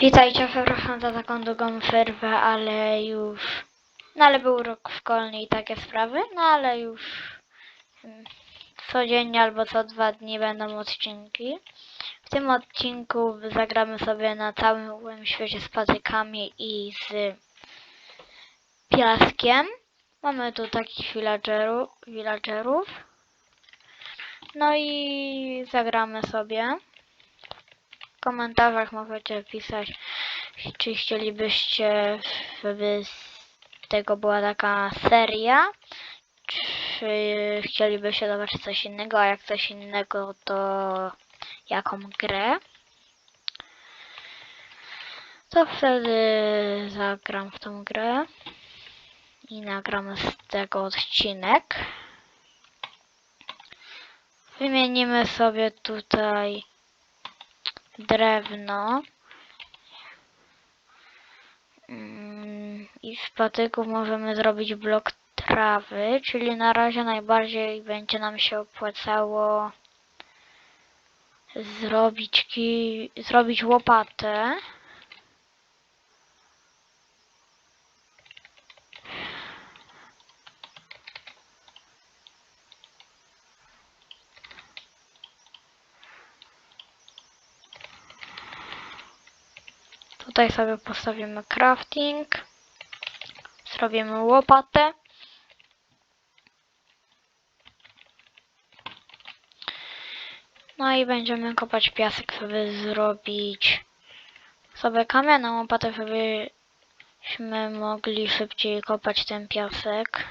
Witajcie, przepraszam za taką długą przerwę, ale już... No ale był rok szkolny i takie sprawy, no ale już... mm, Codziennie albo co dwa dni będą odcinki. W tym odcinku zagramy sobie na całym świecie z patykami i z piaskiem. Mamy tu takich villagerów, villagerów. No i zagramy sobie. Komentarzach możecie pisać, czy chcielibyście, żeby z tego była taka seria, czy chcielibyście zobaczyć coś innego, a jak coś innego, to jaką grę. To wtedy zagram w tą grę i nagramy z tego odcinek. Wymienimy sobie tutaj drewno. Mm, I z patyków możemy zrobić blok trawy, czyli na razie najbardziej będzie nam się opłacało zrobić, ki zrobić łopatę. Tutaj sobie postawimy crafting. Zrobimy łopatę. No i będziemy kopać piasek, żeby zrobić sobie kamienną łopatę, żebyśmy mogli szybciej kopać ten piasek.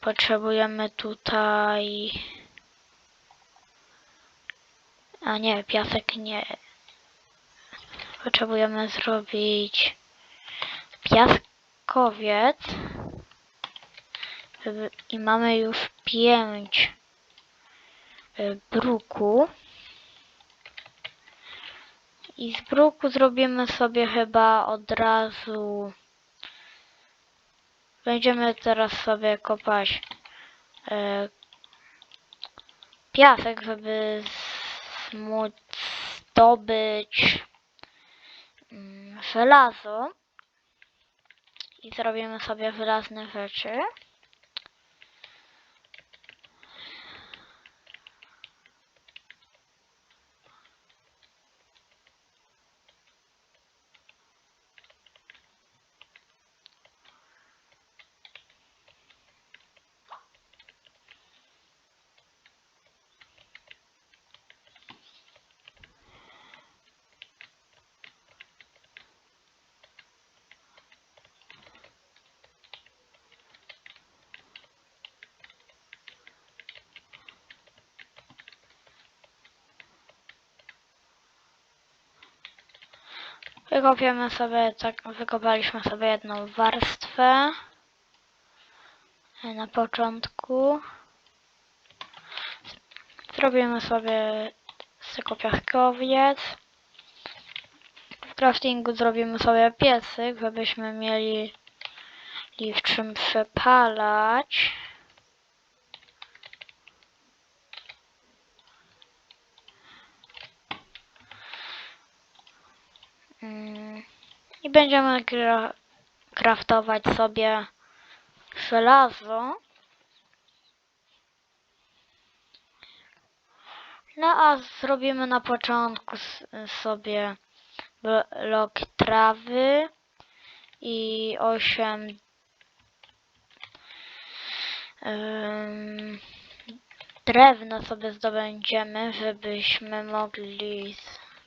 Potrzebujemy tutaj... A nie, piasek nie. Potrzebujemy zrobić piaskowiec. I mamy już pięć y, bruku. I z bruku zrobimy sobie chyba od razu. Będziemy teraz sobie kopać e, piasek, żeby móc zdobyć żelazo. I zrobimy sobie żelazne rzeczy. Wykopiemy sobie, tak, wykopaliśmy sobie jedną warstwę e, na początku. Zrobimy sobie piaskowiec. W craftingu zrobimy sobie piecyk, żebyśmy mieli w czym przepalać. I będziemy gra craftować sobie żelazo. No a zrobimy na początku sobie blok trawy i 8 ym, drewna sobie zdobędziemy, żebyśmy mogli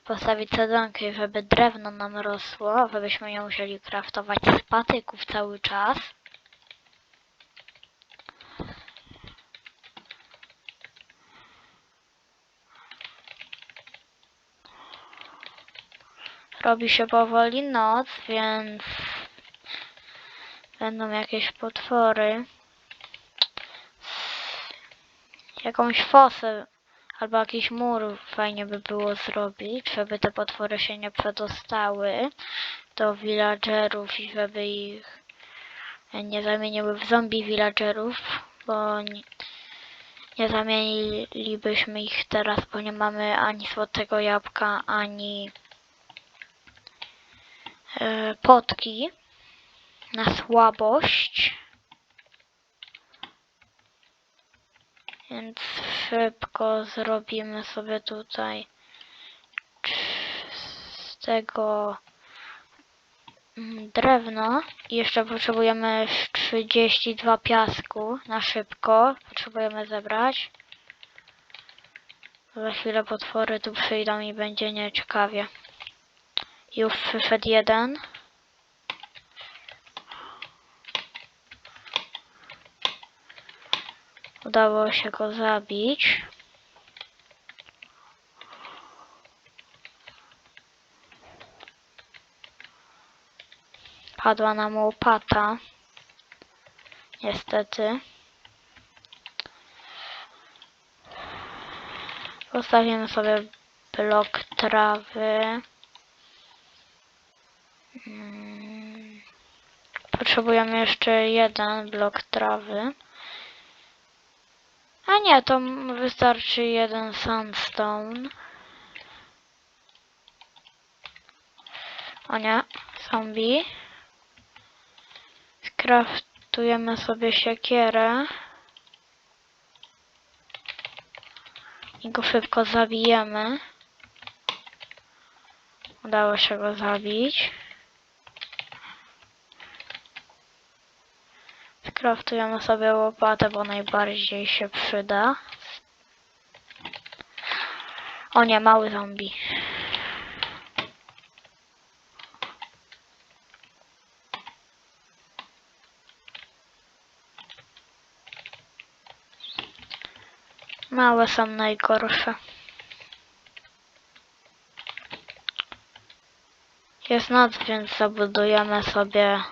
postawić sadzonkę, żeby drewno nam rosło, żebyśmy nie musieli craftować z patyków cały czas. Robi się powoli noc, więc będą jakieś potwory. Jakąś fosę albo jakiś mur fajnie by było zrobić, żeby te potwory się nie przedostały do villagerów i żeby ich nie zamieniły w zombie villagerów, bo nie, nie zamienilibyśmy ich teraz, bo nie mamy ani złotego jabłka, ani e, potki na słabość. Więc szybko zrobimy sobie tutaj z tego mm, drewno. Jeszcze potrzebujemy 32 piasku na szybko. Potrzebujemy zebrać. Za chwilę potwory tu przyjdą i będzie nieciekawie. Już przyszedł jeden. Udało się go zabić. Padła nam łopata. Niestety. Postawimy sobie blok trawy. Mm. Potrzebujemy jeszcze jeden blok trawy. A nie, to wystarczy jeden sandstone. O nie, zombie. Skraftujemy sobie siekierę. I go szybko zabijemy. Udało się go zabić. Skraftujemy sobie łopatę, bo najbardziej się przyda. O nie, mały zombie. Małe są najgorsze. Jest noc, więc zabudujemy sobie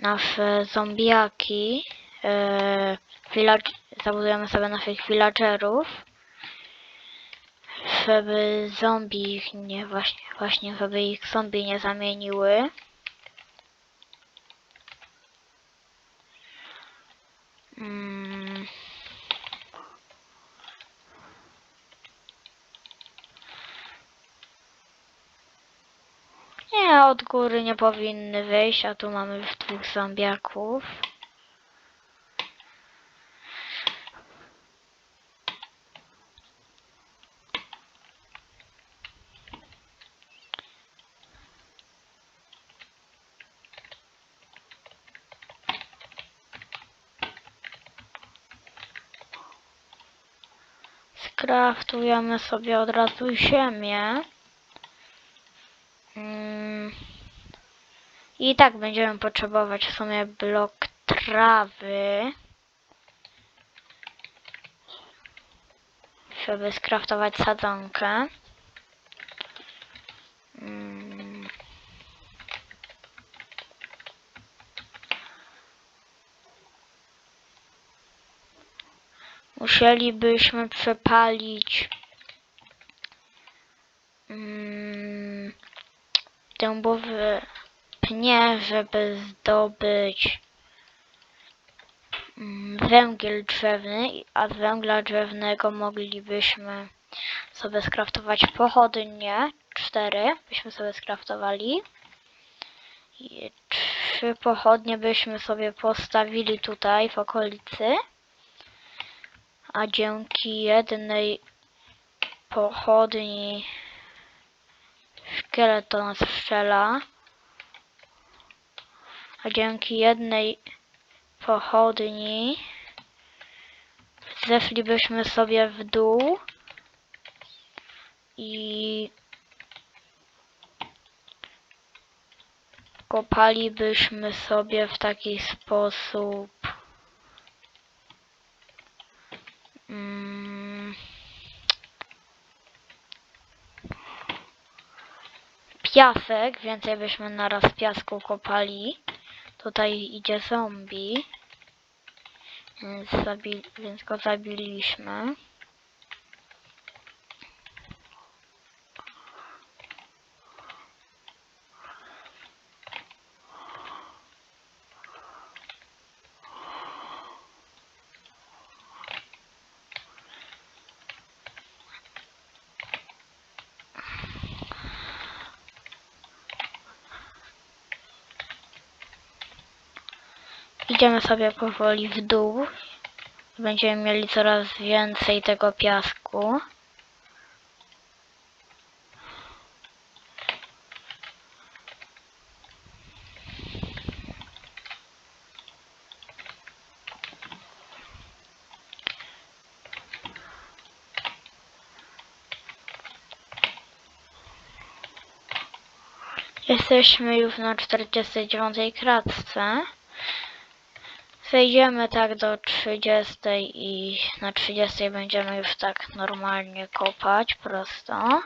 nasze zombiaki. Yy, zabudujemy sobie naszych villagerów. Żeby zombie ich nie, właśnie, właśnie żeby ich zombie nie zamieniły. Mm. Od góry nie powinny wyjść, a tu mamy już dwóch zombiaków. Skraftujemy sobie od razu ziemię. Mm. I tak będziemy potrzebować w sumie blok trawy. Żeby skraftować sadzonkę. Mm. Musielibyśmy przepalić mm, dębowe pnie, żeby zdobyć mm, węgiel drzewny, a z węgla drzewnego moglibyśmy sobie skraftować pochodnie. Cztery byśmy sobie skraftowali. I trzy pochodnie byśmy sobie postawili tutaj w okolicy. A dzięki jednej pochodni szkielet do nas strzela. A dzięki jednej pochodni zeszlibyśmy sobie w dół i kopalibyśmy sobie w taki sposób mm, piasek, więcej byśmy naraz piasku kopali. Tutaj idzie zombie. Więc, więc go zabiliśmy. Idziemy sobie powoli w dół. Będziemy mieli coraz więcej tego piasku. Jesteśmy już na 49 kratce. Zejdziemy tak do 30 i na 30 będziemy już tak normalnie kopać prosto.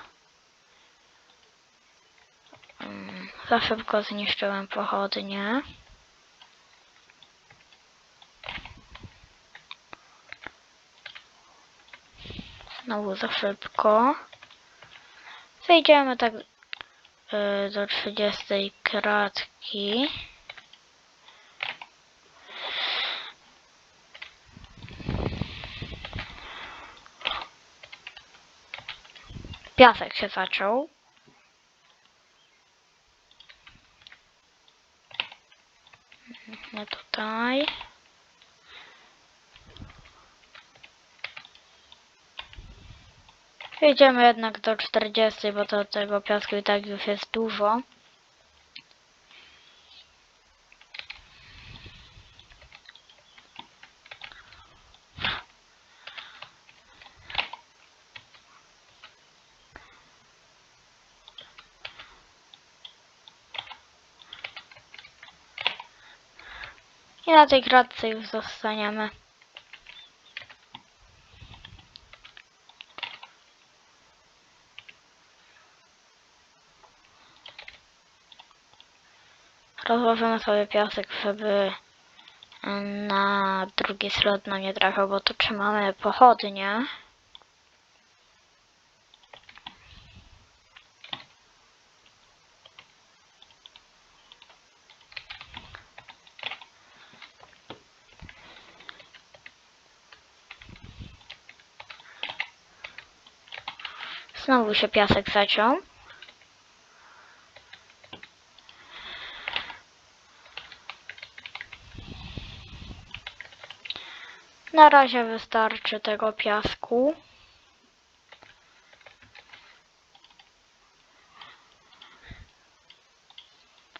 Mm, Za szybko zniszczyłem pochodnie. Znowu za szybko. Zejdziemy tak y, do 30 kratki. Piasek się zaczął. No tutaj. Jedziemy jednak do 40, bo to tego piasku i tak już jest dużo. I na tej kratce już zostaniemy. Rozłożymy sobie piasek, żeby na drugi slot nam nie trafiał, bo tu trzymamy pochodnie. Znowu się piasek zaciął. Na razie wystarczy tego piasku.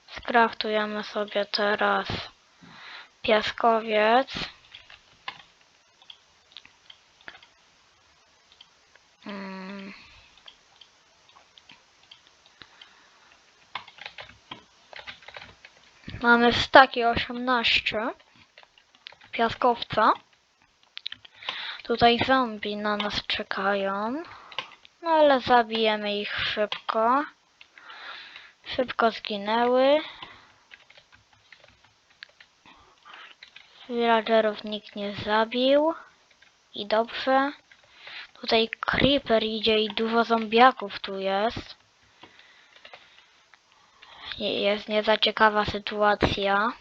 Skraftujemy sobie teraz piaskowiec. Mm. Mamy staki 18 piaskowca. Tutaj zombie na nas czekają. No ale zabijemy ich szybko. Szybko zginęły. Villagerów nikt nie zabił. I dobrze. Tutaj creeper idzie i dużo zombiaków tu jest. Jest nie za ciekawa sytuacja.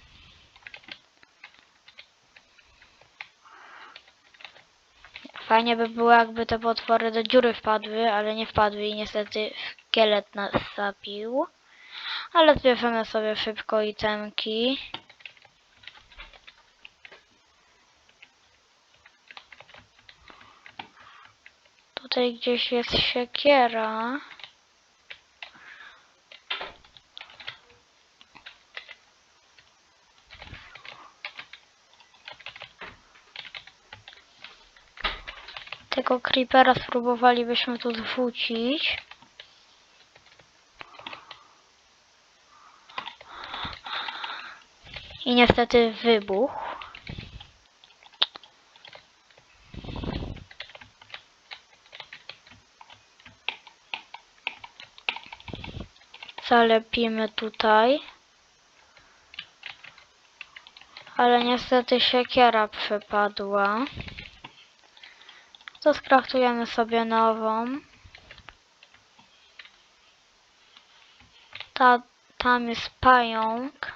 Fajnie by było, jakby te potwory do dziury wpadły, ale nie wpadły i niestety szkielet nas zabił. Ale zbierzemy sobie szybko itemki. Tutaj gdzieś jest siekiera. Tego creepera spróbowalibyśmy tu zrzucić. I niestety wybuchł. Zalepimy tutaj. Ale niestety siekiera przepadła. To skraftujemy sobie nową. Ta, tam jest pająk.